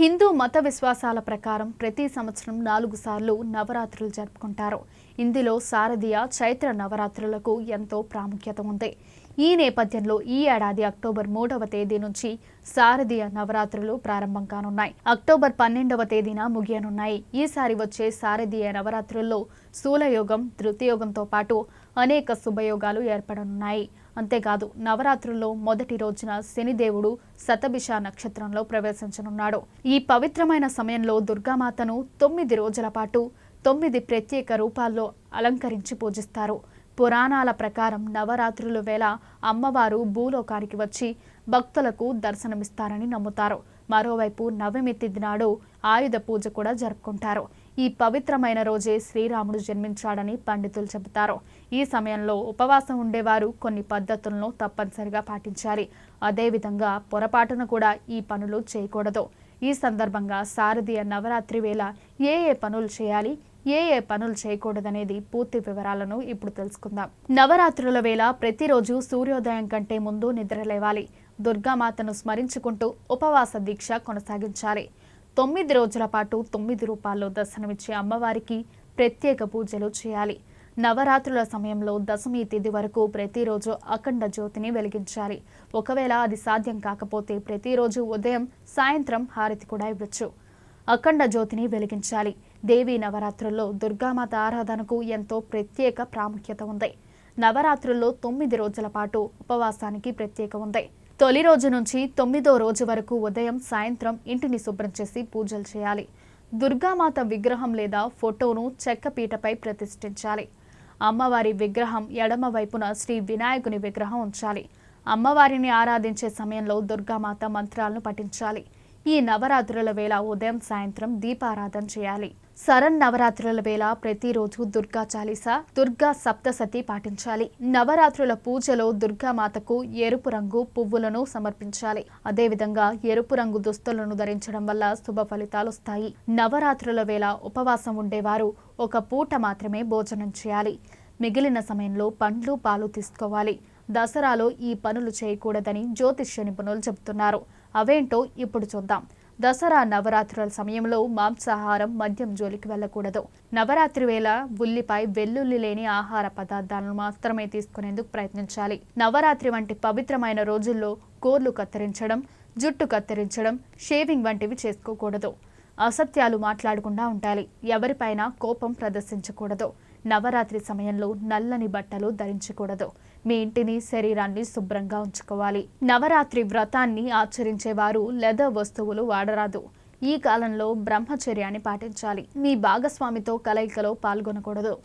హిందూ మత విశ్వాసాల ప్రకారం ప్రతి సంవత్సరం నాలుగు సార్లు నవరాత్రులు జరుపుకుంటారు. ఇందులో శారదీయ చైత్ర నవరాత్రులకు ఎంతో ప్రాముఖ్యత ఉంది. ఈ నేపథ్యంలో ఈ ఏడాది అక్టోబర్ మూడవ తేదీ నుంచి శారదీయ నవరాత్రులు ప్రారంభం కానున్నాయి. అక్టోబర్ పన్నెండవ తేదీన ముగియనున్నాయి. ఈసారి వచ్చే శారదీయ నవరాత్రుల్లో శూలయోగం ధృతయోగంతో పాటు అనేక శుభయోగాలు ఏర్పడనున్నాయి. అంతేకాదు నవరాత్రుల్లో మొదటి రోజున శనిదేవుడు శతభిష నక్షత్రంలో ప్రవేశించనున్నాడు. ఈ పవిత్రమైన సమయంలో దుర్గామాతను తొమ్మిది రోజుల పాటు తొమ్మిది ప్రత్యేక రూపాల్లో అలంకరించి పూజిస్తారు. పురాణాల ప్రకారం నవరాత్రుల వేళ అమ్మవారు భూలోకానికి వచ్చి భక్తులకు దర్శనమిస్తారని నమ్ముతారు. మరోవైపు నవమి తిథి నాడు ఆయుధ పూజ కూడా జరుపుకుంటారు. ఈ పవిత్రమైన రోజే శ్రీరాముడు జన్మించాడని పండితులు చెబుతారు. ఈ సమయంలో ఉపవాసం ఉండేవారు కొన్ని పద్ధతులను తప్పనిసరిగా పాటించాలి. అదేవిధంగా పొరపాటున కూడా ఈ పనులు చేయకూడదు. ఈ సందర్భంగా శారదీయ నవరాత్రి వేళ ఏ ఏ పనులు చేయాలి ఏ ఏ పనులు చేయకూడదనేది పూర్తి వివరాలను ఇప్పుడు తెలుసుకుందాం. నవరాత్రుల వేళ ప్రతిరోజు సూర్యోదయం కంటే ముందు నిద్రలేవాలి. దుర్గామాతను స్మరించుకుంటూ ఉపవాస దీక్ష కొనసాగించాలి. తొమ్మిది రోజుల పాటు తొమ్మిది రూపాల్లో దర్శనమిచ్చే అమ్మవారికి ప్రత్యేక పూజలు చేయాలి. నవరాత్రుల సమయంలో దశమి తిథి వరకు ప్రతిరోజు అఖండ జ్యోతిని వెలిగించాలి. ఒకవేళ అది సాధ్యం కాకపోతే ప్రతిరోజు ఉదయం సాయంత్రం హారతి కూడా ఇవ్వచ్చు. అఖండ జ్యోతిని వెలిగించాలి. దేవీ నవరాత్రుల్లో దుర్గామాత ఆరాధనకు ఎంతో ప్రత్యేక ప్రాముఖ్యత ఉంది. నవరాత్రుల్లో తొమ్మిది రోజుల పాటు ఉపవాసానికి ప్రత్యేక ఉంది. తొలి రోజు నుంచి తొమ్మిదో రోజు వరకు ఉదయం సాయంత్రం ఇంటిని శుభ్రం చేసి పూజలు చేయాలి. దుర్గామాత విగ్రహం లేదా ఫోటోను చెక్కపీటపై ప్రతిష్ఠించాలి. అమ్మవారి విగ్రహం ఎడమ వైపున శ్రీ వినాయకుని విగ్రహం ఉంచాలి. అమ్మవారిని ఆరాధించే సమయంలో దుర్గామాత మంత్రాలను పఠించాలి. ఈ నవరాత్రుల వేళ ఉదయం సాయంత్రం దీపారాధన చేయాలి. శరణ్ నవరాత్రుల వేళ ప్రతిరోజు దుర్గా చాలీస దుర్గా సప్తసతి పాటించాలి. నవరాత్రుల పూజలో దుర్గామాతకు ఎరుపు రంగు పువ్వులను సమర్పించాలి. అదేవిధంగా ఎరుపు రంగు దుస్తులను ధరించడం వల్ల శుభ ఫలితాలు వస్తాయి. నవరాత్రుల వేళ ఉపవాసం ఉండేవారు. ఒక పూట మాత్రమే భోజనం చేయాలి. మిగిలిన సమయంలో పండ్లు పాలు తీసుకోవాలి. దసరాలో ఈ పనులు చేయకూడదని జ్యోతిష్య నిపుణులు చెబుతున్నారు. అవేంటో ఇప్పుడు చూద్దాం. దసరా నవరాత్రుల సమయంలో మాంసాహారం మద్యం జోలికి వెళ్ళకూడదు. నవరాత్రి వేళ ఉల్లిపాయ వెల్లుల్లి లేని ఆహార పదార్థాలను మాత్రమే తీసుకునేందుకు ప్రయత్నించాలి. నవరాత్రి వంటి పవిత్రమైన రోజుల్లో కోర్లు కత్తిరించడం జుట్టు కత్తిరించడం షేవింగ్ వంటివి చేసుకోకూడదు. అసత్యాలు మాట్లాడకుండా ఉండాలి. ఎవరిపైన కోపం ప్రదర్శించకూడదు. నవరాత్రి సమయంలో నల్లని బట్టలు ధరించకూడదు. మీ ఇంటిని శరీరాన్ని శుభ్రంగా ఉంచుకోవాలి. నవరాత్రి వ్రతాన్ని ఆచరించేవారు లెదర్ వస్తువులు వాడరాదు. ఈ కాలంలో బ్రహ్మచర్యాన్ని పాటించాలి. మీ భాగస్వామితో కలయికలో పాల్గొనకూడదు.